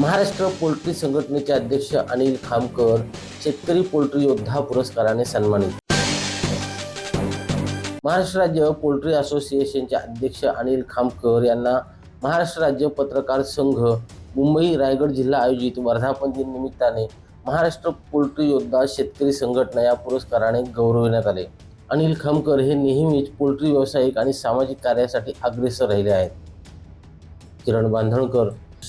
Maharashtra poultry संघटनेचे अध्यक्ष अनिल खामकर शेतकरी पोल्ट्री योद्धा पुरस्काराने सन्मानित. महाराष्ट्र राज्य पोल्ट्री असोसिएशनचे अध्यक्ष अनिल खामकर यांना महाराष्ट्र राज्य पत्रकार संघ मुंबई रायगड जिल्हा आयोजित वर्धापन दिन निमित्ताने महाराष्ट्र पोल्ट्री योद्धा शेतकरी संघटना या पुरस्काराने गौरविण्यात आले. अनिल खामकर हे नेहमीच पोल्ट्री व्यावसायिक आणि सामाजिक कार्यासाठी अग्रेसर राहिले आहेत. किरण बांधणकर